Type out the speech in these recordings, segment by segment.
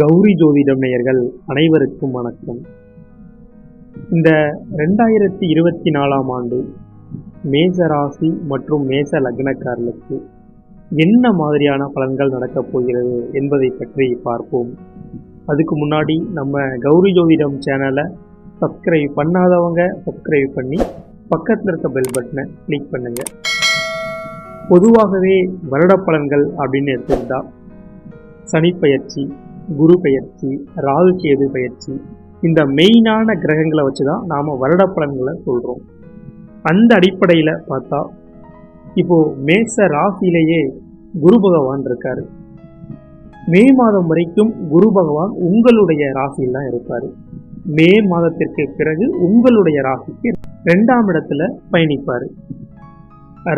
கௌரி ஜோதிடம் நேயர்கள் அனைவருக்கும் வணக்கம். இந்த ரெண்டாயிரத்தி இருபத்தி நாலாம் ஆண்டு மேச ராசி மற்றும் மேச லக்னக்காரர்களுக்கு என்ன மாதிரியான பலன்கள் நடக்கப் போகிறது என்பதை பற்றி பார்ப்போம். அதுக்கு முன்னாடி நம்ம கௌரி ஜோதிடம் சேனலை சப்ஸ்கிரைப் பண்ணாதவங்க சப்ஸ்கிரைப் பண்ணி பக்கத்தில் இருக்க பெல் பட்டனை கிளிக் பண்ணுங்கள் பொதுவாகவே வருட பலன்கள் அப்படின்னு எடுத்துக்கிட்டால் சனி பயிற்சி குரு பயிற்சி ராகு கேது பயிற்சி இந்த மெயினான கிரகங்களை வச்சு தான் நாம் வருட பலன்களை சொல்கிறோம் அந்த அடிப்படையில் பார்த்தா இப்போ மேச ராசியிலேயே குரு பகவான் இருக்காரு. மே மாதம் வரைக்கும் குரு பகவான் உங்களுடைய ராசியில் தான் இருப்பார். மே மாதத்திற்கு பிறகு உங்களுடைய ராசிக்கு ரெண்டாம் இடத்துல பயணிப்பார்.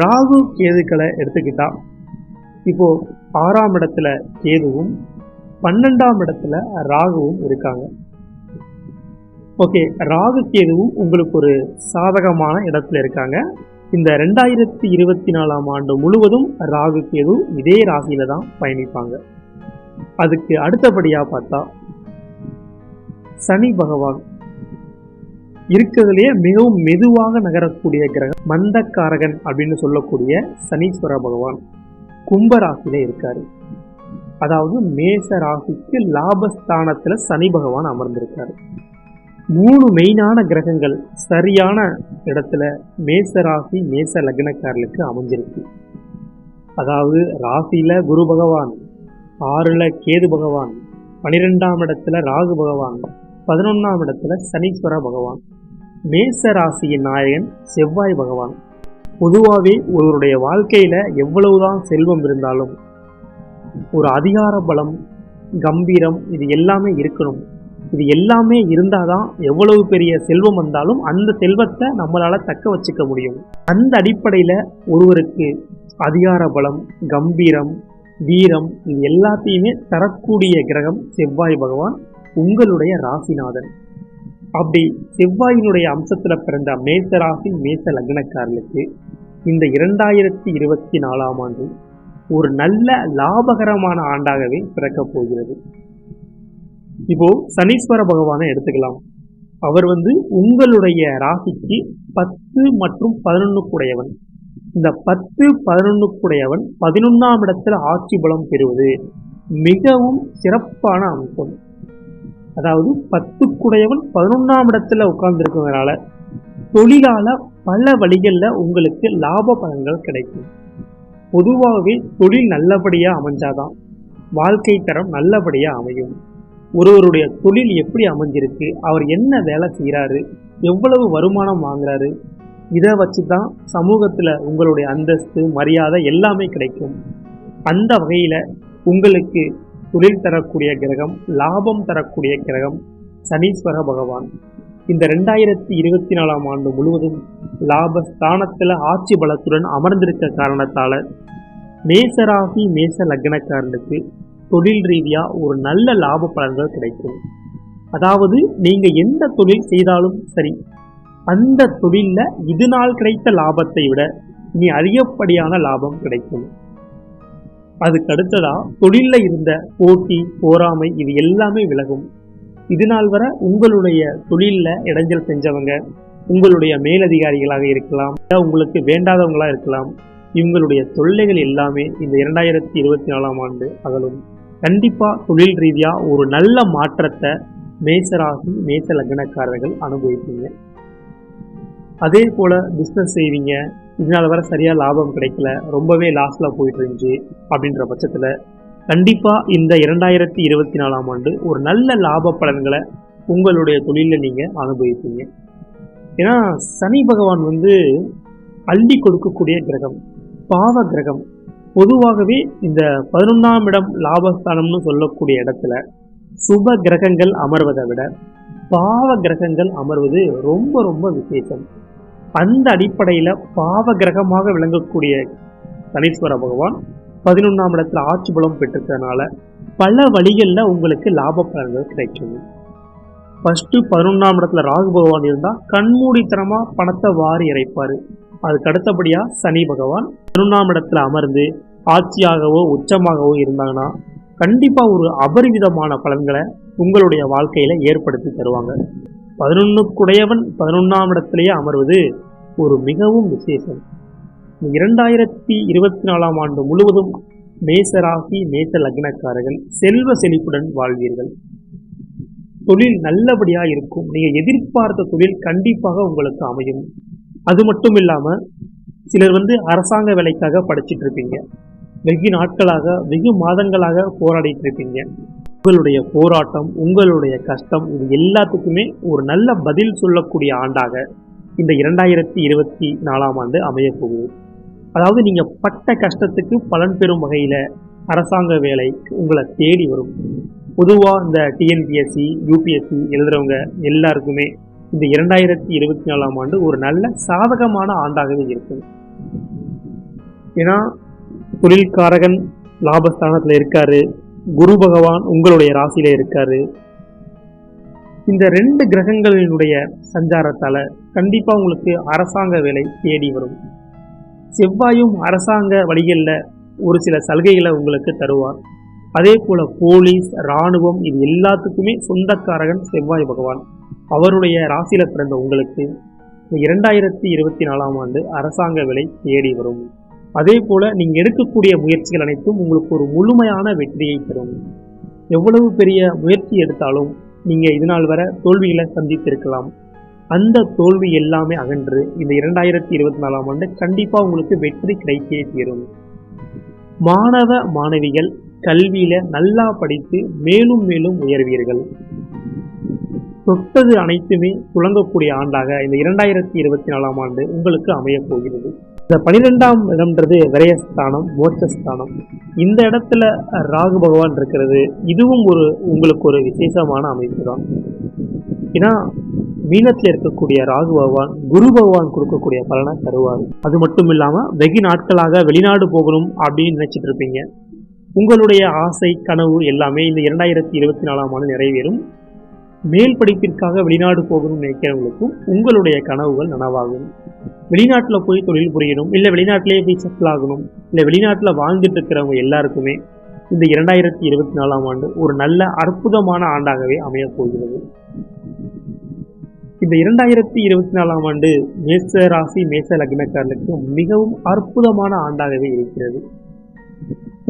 ராகு கேதுக்களை எடுத்துக்கிட்டா இப்போ ஆறாம் இடத்துல கேதுவும் பன்னெண்டாம் இடத்துல ராகுவும் இருக்காங்க. ஓகே ராகு கேதுவும் உங்களுக்கு ஒரு சாதகமான இடத்துல இருக்காங்க. இந்த ரெண்டாயிரத்தி இருபத்தி நாலாம் ஆண்டு முழுவதும் ராகு கேது இதே ராசியில தான் பயணிப்பாங்க. அதுக்கு அடுத்தபடியா பார்த்தா சனி பகவான் இருக்கிறதுலேயே மிகவும் மெதுவாக நகரக்கூடிய கிரகம் மந்தக்காரகன் அப்படின்னு சொல்லக்கூடிய சனீஸ்வர பகவான் கும்பராசியில இருக்காரு. அதாவது மேச ராசிக்கு லாபஸ்தானத்துல சனி பகவான் அமர்ந்திருக்காரு. மூணு மெயினான கிரகங்கள் சரியான இடத்துல மேச ராசி மேச லக்னக்காரர்களுக்கு அமைஞ்சிருக்கு. அதாவது ராசியில குரு பகவான் ஆறுல கேது பகவான் பனிரெண்டாம் இடத்துல ராகு பகவான் பதினொன்னாம் இடத்துல சனீஸ்வர பகவான் மேச ராசியின் நாயகன் செவ்வாய் பகவான். பொதுவாகவே ஒருவருடைய வாழ்க்கையில எவ்வளவுதான் செல்வம் இருந்தாலும் ஒரு அதிகார பலம் கம்பீரம் இது எல்லாமே இருக்கணும். இது எல்லாமே இருந்தால் தான் எவ்வளவு பெரிய செல்வம் வந்தாலும் அந்த செல்வத்தை நம்மளால் தக்க வச்சுக்க முடியும். அந்த அடிப்படையில் ஒருவருக்கு அதிகார பலம் கம்பீரம் வீரம் இது எல்லாத்தையுமே தரக்கூடிய கிரகம் செவ்வாய் பகவான் உங்களுடைய ராசிநாதன். அப்படி செவ்வாயினுடைய அம்சத்தில் பிறந்த மேச ராசி மேச லக்னக்காரர்களுக்கு இந்த இரண்டாயிரத்தி இருபத்தி நாலாம் ஆண்டு ஒரு நல்ல லாபகரமான ஆண்டாகவே பிறக்கப் போகிறது. இப்போ சனீஸ்வர பகவானை எடுத்துக்கலாம். அவர் வந்து உங்களுடைய ராசிக்கு பத்து மற்றும் பதினொன்னுக்குடையவன். இந்த பத்து பதினொன்னுக்குடையவன் பதினொன்னாம் இடத்துல ஆட்சி பலம் பெறுவது மிகவும் சிறப்பான அம்சம். அதாவது பத்துக்குடையவன் பதினொன்னாம் இடத்துல உட்கார்ந்துருக்கிறதுனால தொழிலால பல வழிகளில் உங்களுக்கு லாப பலன்கள் கிடைக்கும். பொதுவாகவே தொழில் நல்லபடியாக அமைஞ்சாதான் வாழ்க்கை தரம் நல்லபடியாக அமையும். ஒருவருடைய தொழில் எப்படி அமைஞ்சிருக்கு அவர் என்ன வேலை செய்கிறாரு எவ்வளவு வருமானம் வாங்குறாரு இதை வச்சு தான் சமூகத்தில் உங்களுடைய அந்தஸ்து மரியாதை எல்லாமே கிடைக்கும். அந்த வகையில் உங்களுக்கு தொழில் தரக்கூடிய கிரகம் லாபம் தரக்கூடிய கிரகம் சனீஸ்வர பகவான். இந்த ரெண்டாயிரத்தி இருபத்தி நாலாம் ஆண்டு முழுவதும் லாபஸ்தானத்தில் ஆட்சி பலத்துடன் அமர்ந்திருக்க காரணத்தால் மேசராசி மேச லக்னக்காரனுக்கு தொழில் ரீதியாக ஒரு நல்ல லாப பலன்கள் கிடைக்கும். அதாவது நீங்கள் எந்த தொழில் செய்தாலும் சரி அந்த தொழிலில் இது நாள் கிடைத்த லாபத்தை விட இனி அதிகப்படியான லாபம் கிடைக்கும். அதுக்கு அடுத்ததா தொழிலில் இருந்த போட்டி போராமை இது எல்லாமே விலகும். இது நாள் வரை உங்களுடைய தொழிலில் இடைஞ்சல் செஞ்சவங்க உங்களுடைய மேலதிகாரிகளாக இருக்கலாம் உங்களுக்கு வேண்டாதவங்களாக இருக்கலாம் இவங்களுடைய தொல்லைகள் எல்லாமே இந்த இரண்டாயிரத்தி இருபத்தி நாலாம் ஆண்டு அகலும். கண்டிப்பாக தொழில் ரீதியாக ஒரு நல்ல மாற்றத்தை மேசராகி மேச லக்னக்காரர்கள் அனுபவிப்பீங்க. அதே போல் பிஸ்னஸ் செய்வீங்க. இதனால் வர சரியாக லாபம் கிடைக்கல. ரொம்பவே லாஸில் போயிட்டு இருந்துச்சு. அப்படின்ற பட்சத்தில் கண்டிப்பாக இந்த இரண்டாயிரத்தி இருபத்தி நாலாம் ஆண்டு ஒரு நல்ல லாப பலன்களை உங்களுடைய தொழிலில் நீங்கள் அனுபவிப்பீங்க. ஏன்னா சனி பகவான் வந்து அள்ளி கொடுக்கக்கூடிய கிரகம் பாவ கிரகம். பொதுவாகவே இந்த பதினொன்றாம் இடம் லாபஸ்தானம்னு சொல்லக்கூடிய இடத்துல சுப கிரகங்கள் அமர்வதை விட பாவ கிரகங்கள் அமர்வது ரொம்ப ரொம்ப விசேஷம். அந்த அடிப்படையில் பாவ கிரகமாக விளங்கக்கூடிய சனீஸ்வர பகவான் பதினொன்றாம் இடத்துல ஆட்சி பலம் பெற்றிருக்கிறதுனால பல வழிகளில் உங்களுக்கு லாப பலன்கள் கிடைக்கும். ஃபஸ்ட்டு பதினொன்றாம் இடத்துல ராகு பகவான் இருந்தால் கண்மூடித்தனமாக பணத்தை வாரி இறைப்பார். அதுக்கு அடுத்தபடியாக சனி பகவான் பதினொன்றாம் இடத்துல அமர்ந்து ஆட்சியாகவோ உச்சமாகவோ இருந்தாங்கன்னா கண்டிப்பாக ஒரு அபரிவிதமான பலன்களை உங்களுடைய வாழ்க்கையில் ஏற்படுத்தி தருவாங்க. பதினொன்றுக்குடையவன் பதினொன்றாம் இடத்துலையே அமர்வது ஒரு மிகவும் விசேஷம். இரண்டாயிரத்தி இருபத்தி நாலாம் ஆண்டு முழுவதும் மேசராகி மேச லக்னக்காரர்கள் செல்வ செழிப்புடன் வாழ்வீர்கள். தொழில் நல்லபடியாக இருக்கும். நீங்கள் எதிர்பார்த்த தொழில் கண்டிப்பாக உங்களுக்கு அமையும். அது மட்டும் இல்லாமல் சிலர் வந்து அரசாங்க வேலைக்காக படிச்சுட்டு இருப்பீங்க. வெகு நாட்களாக வெகு மாதங்களாக போராடிட்டு இருப்பீங்க. உங்களுடைய போராட்டம் உங்களுடைய கஷ்டம் இது எல்லாத்துக்குமே ஒரு நல்ல பதில் சொல்லக்கூடிய ஆண்டாக இந்த இரண்டாயிரத்தி இருபத்தி நாலாம் ஆண்டு அமைய அதாவது நீங்க பட்ட கஷ்டத்துக்கு பலன் பெறும் வகையில அரசாங்க வேலை உங்களை தேடி வரும். பொதுவாக இந்த டிஎன்பிஎஸ்சி யூபிஎஸ்சி எழுதுறவங்க எல்லாருக்குமே இந்த இரண்டாயிரத்தி இருபத்தி நாலாம் ஆண்டு ஒரு நல்ல சாதகமான ஆண்டாகவே இருக்கும் ஏன்னா தொழில்காரகன் லாபஸ்தானத்தில் இருக்காரு. குரு பகவான் உங்களுடைய ராசியில இருக்காரு. இந்த ரெண்டு கிரகங்களினுடைய சஞ்சாரத்தால கண்டிப்பா உங்களுக்கு அரசாங்க வேலை தேடி வரும். செவ்வாயும் அரசாங்க வழிகளில் ஒரு சில சலுகைகளை உங்களுக்கு தருவார். அதே போல போலீஸ் இராணுவம் இது எல்லாத்துக்குமே சொந்தக்காரகன் செவ்வாய் பகவான். அவருடைய ராசியில பிறந்த உங்களுக்கு இரண்டாயிரத்தி இருபத்தி நாலாம் ஆண்டு அரசாங்க விலை தேடி வரும். அதே போல நீங்க எடுக்கக்கூடிய முயற்சிகள் அனைத்தும் உங்களுக்கு ஒரு முழுமையான வெற்றியை தரும். எவ்வளவு பெரிய முயற்சி எடுத்தாலும் நீங்க இதனால் வர தோல்விகளை சந்தித்திருக்கலாம். அந்த தோல்வி எல்லாமே அகன்று இந்த இரண்டாயிரத்தி இருபத்தி நாலாம் ஆண்டு கண்டிப்பாக உங்களுக்கு வெற்றி கிடைத்தே தீரும். மாணவ மாணவிகள் கல்வியில நல்லா படித்து மேலும் மேலும் உயர்வீர்கள். தொட்டது அனைத்துமே துளங்கக்கூடிய ஆண்டாக இந்த இரண்டாயிரத்தி இருபத்தி நாலாம் ஆண்டு உங்களுக்கு அமையப் போகிறது. இந்த பனிரெண்டாம் இடம்ன்றது விரயஸ்தானம் மோட்சஸ்தானம். இந்த இடத்துல ராகு பகவான் இருக்கிறது. இதுவும் ஒரு உங்களுக்கு ஒரு விசேஷமான அமைப்பு தான். ஏன்னா மீனத்தில் இருக்கக்கூடிய ராகு பகவான் குரு பகவான் கொடுக்கக்கூடிய பலனை தருவார். அது மட்டும் இல்லாம வெகு நாட்களாக வெளிநாடு போகணும் அப்படின்னு நினைச்சிட்டு இருப்பீங்க. உங்களுடைய ஆசை கனவு எல்லாமே இந்த இரண்டாயிரத்தி இருபத்தி நாலாம் ஆண்டு நிறைவேறும். மேல் படிப்பிற்காக வெளிநாடு போகணும்னு நினைக்கிறவங்களுக்கும் உங்களுடைய கனவுகள் நனவாகும். வெளிநாட்டில் போய் தொழில் புரியணும் இல்லை வெளிநாட்டிலேயே போய் செட்டில் ஆகணும் இல்லை வெளிநாட்டில் வாழ்ந்துட்டு இருக்கிறவங்க எல்லாருக்குமே இந்த இரண்டாயிரத்தி இருபத்தி நாலாம் ஆண்டு ஒரு நல்ல அற்புதமான ஆண்டாகவே அமையப் போகிறது. இந்த இரண்டாயிரத்தி இருபத்தி நாலாம் ஆண்டு மேச ராசி மேச லக்னக்காரர்களுக்கு மிகவும் அற்புதமான ஆண்டாகவே இருக்கிறது.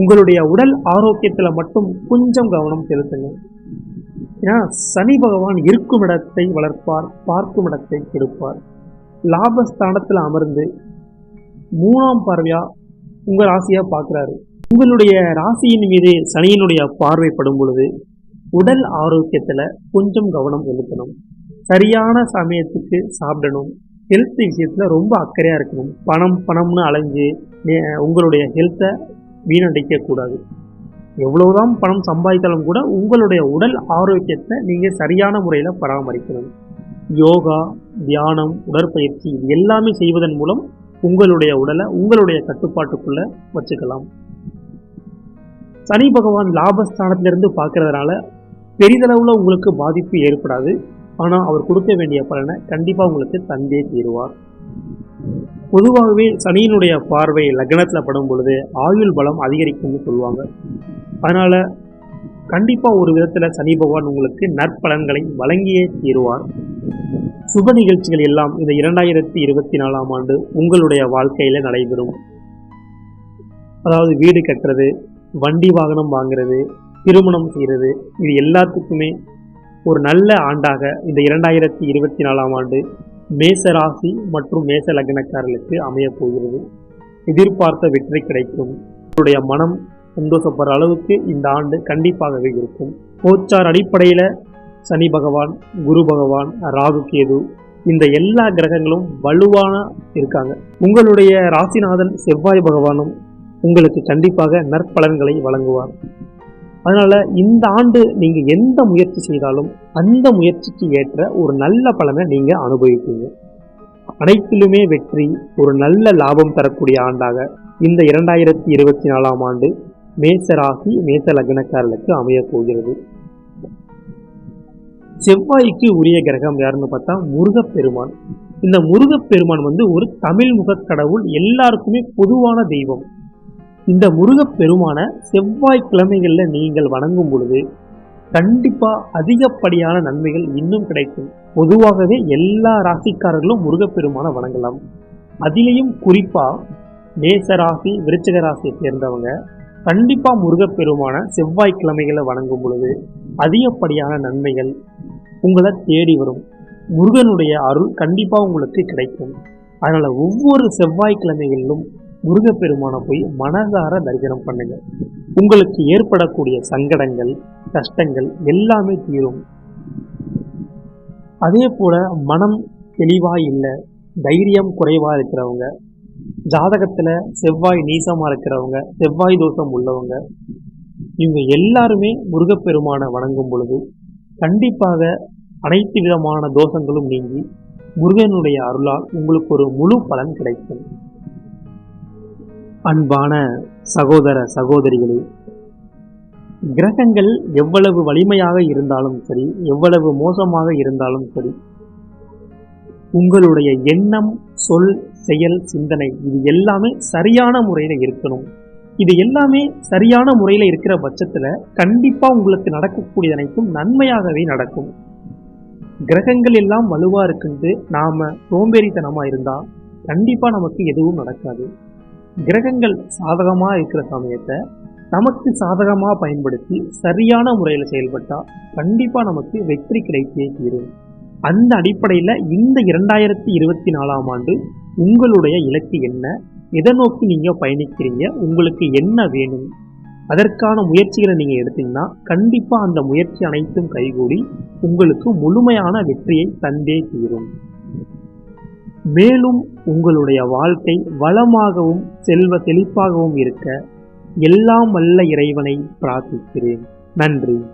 உங்களுடைய உடல் ஆரோக்கியத்தில் மட்டும் கொஞ்சம் கவனம் செலுத்துங்க ஏன்னா சனி பகவான் இருக்கும் இடத்தை வளர்ப்பார் பார்க்கும் இடத்தை கெடுப்பார். லாபஸ்தானத்தில் அமர்ந்து மூணாம் பார்வையா உங்க ராசியா பார்க்குறாரு உங்களுடைய ராசியின் மீது சனியினுடைய பார்வைப்படும் பொழுது உடல் ஆரோக்கியத்தில் கொஞ்சம் கவனம் செலுத்தணும். சரியான சமயத்துக்கு சாப்பிடணும். ஹெல்த் விஷயத்தில் ரொம்ப அக்கறையாக இருக்கணும். பணம் பணம்னு அலைஞ்சு உங்களுடைய ஹெல்த்தை வீணடிக்கக்கூடாது எவ்வளவுதான் பணம் சம்பாதித்தாலும் கூட உங்களுடைய உடல் ஆரோக்கியத்தை நீங்கள் சரியான முறையில் பராமரிக்கணும். யோகா தியானம் உடற்பயிற்சி இது எல்லாமே செய்வதன் மூலம் உங்களுடைய உடலை உங்களுடைய கட்டுப்பாட்டுக்குள்ளே வச்சுக்கலாம். சனி பகவான் லாபஸ்தானத்திலிருந்து பார்க்கறதுனால பெரிதளவில் உங்களுக்கு பாதிப்பு ஏற்படாது. ஆனால் அவர் கொடுக்க வேண்டிய பலனை கண்டிப்பாக உங்களுக்கு தந்தே தீருவார். பொதுவாகவே சனியினுடைய பார்வை லக்னத்தில் படும் பொழுது ஆயுள் பலம் அதிகரிக்கும்னு சொல்லுவாங்க. அதனால் கண்டிப்பாக ஒரு விதத்தில் சனி பகவான் உங்களுக்கு நற்பலன்களை வழங்கியே தீருவார். சுப நிகழ்ச்சிகள் எல்லாம் இந்த இரண்டாயிரத்தி இருபத்தி நாலாம் ஆண்டு உங்களுடைய வாழ்க்கையில் நடைபெறும். அதாவது வீடு கட்டுறது வண்டி வாகனம் வாங்குறது திருமணம் செய்கிறது இது எல்லாத்துக்குமே ஒரு நல்ல ஆண்டாக இந்த இரண்டாயிரத்தி இருபத்தி நாலாம் ஆண்டு மேச ராசி மற்றும் மேச லக்னக்காரர்களுக்கு அமையப் போகிறது. எதிர்பார்த்த வெற்றி கிடைக்கும். உங்களுடைய மனம் சந்தோஷப்படுற அளவுக்கு இந்த ஆண்டு கண்டிப்பாகவே இருக்கும். கோச்சார் அடிப்படையில் சனி பகவான் குரு பகவான் ராகு கேது இந்த எல்லா கிரகங்களும் வலுவான இருக்காங்க. உங்களுடைய ராசிநாதன் செவ்வாய் பகவானும் உங்களுக்கு கண்டிப்பாக நற்பலன்களை வழங்குவார். அதனால் இந்த ஆண்டு நீங்கள் எந்த முயற்சி செய்தாலும் அந்த முயற்சிக்கு ஏற்ற ஒரு நல்ல பலனை நீங்கள் அனுபவிப்பீங்க. அனைத்திலுமே வெற்றி ஒரு நல்ல லாபம் தரக்கூடிய ஆண்டாக இந்த இரண்டாயிரத்தி இருபத்தி நாலாம் ஆண்டு மேசராசி மேச லக்னக்காரர்களுக்கு அமையப் போகிறது. செவ்வாய்க்கு உரிய கிரகம் யாருன்னு பார்த்தா முருகப்பெருமான். இந்த முருகப்பெருமான் வந்து ஒரு தமிழ் முகக் கடவுள் எல்லாருக்குமே பொதுவான தெய்வம். இந்த முருகப்பெருமான செவ்வாய் கிழமைகளில் நீங்கள் வணங்கும் பொழுது கண்டிப்பா அதிகப்படியான நன்மைகள் இன்னும் கிடைக்கும். பொதுவாகவே எல்லா ராசிக்காரர்களும் முருகப்பெருமான வணங்கலாம். அதிலையும் குறிப்பா மேச ராசி விருச்சக ராசியை சேர்ந்தவங்க கண்டிப்பா முருகப்பெருமான செவ்வாய் கிழமைகளை வணங்கும் பொழுது அதிகப்படியான நன்மைகள் உங்களை தேடி வரும். முருகனுடைய அருள் கண்டிப்பா உங்களுக்கு கிடைக்கும். அதனால ஒவ்வொரு செவ்வாய்க்கிழமைகளிலும் முருகப்பெருமானை போய் மனதார தரிசனம் பண்ணுங்க. உங்களுக்கு ஏற்படக்கூடிய சங்கடங்கள் கஷ்டங்கள் எல்லாமே தீரும். அதே போல மனம் தெளிவாக இல்லை தைரியம் குறைவாக இருக்கிறவங்க ஜாதகத்தில் செவ்வாய் நீசமாக இருக்கிறவங்க செவ்வாய் தோஷம் உள்ளவங்க இவங்க எல்லாருமே முருகப்பெருமானை வணங்கும் பொழுது கண்டிப்பாக அனைத்து விதமான தோஷங்களும் நீங்கி முருகனுடைய அருளால் உங்களுக்கு ஒரு முழு பலன் கிடைக்கும். அன்பான சகோதர சகோதரிகளே கிரகங்கள் எவ்வளவு வலிமையாக இருந்தாலும் சரி எவ்வளவு மோசமாக இருந்தாலும் சரி உங்களுடைய எண்ணம் சொல் செயல் சிந்தனை இது எல்லாமே சரியான முறையில் இருக்கணும். இது எல்லாமே சரியான முறையில் இருக்கிற பட்சத்தில் கண்டிப்பாக உங்களுக்கு நடக்கக்கூடிய அனைத்தும் நன்மையாகவே நடக்கும். கிரகங்கள் எல்லாம் வலுவாக இருக்குன்ட்டு நாம் சோம்பேறித்தனமாக இருந்தால் கண்டிப்பாக நமக்கு எதுவும் நடக்காது. கிரகங்கள் சாதகமாக இருக்கிற சமயத்தை நமக்கு சாதகமாக பயன்படுத்தி சரியான முறையில் செயல்பட்டால் கண்டிப்பாக நமக்கு வெற்றி கிடைத்தே தீரும். அந்த அடிப்படையில் இந்த இரண்டாயிரத்தி இருபத்தி நாலாம் ஆண்டு உங்களுடைய இலக்கு என்ன? எதை நோக்கி நீங்கள் பயணிக்கிறீங்க? உங்களுக்கு என்ன வேணும்? அதற்கான முயற்சிகளை நீங்கள் எடுத்தீங்கன்னா கண்டிப்பாக அந்த முயற்சி அனைத்தும் கைகூடி உங்களுக்கு முழுமையான வெற்றியை தந்தே தீரும். மேலும் உங்களுடைய வாழ்க்கை வளமாகவும் செல்வ செழிப்பாகவும் இருக்க எல்லாம் வல்ல இறைவனை பிரார்த்திக்கிறேன். நன்றி.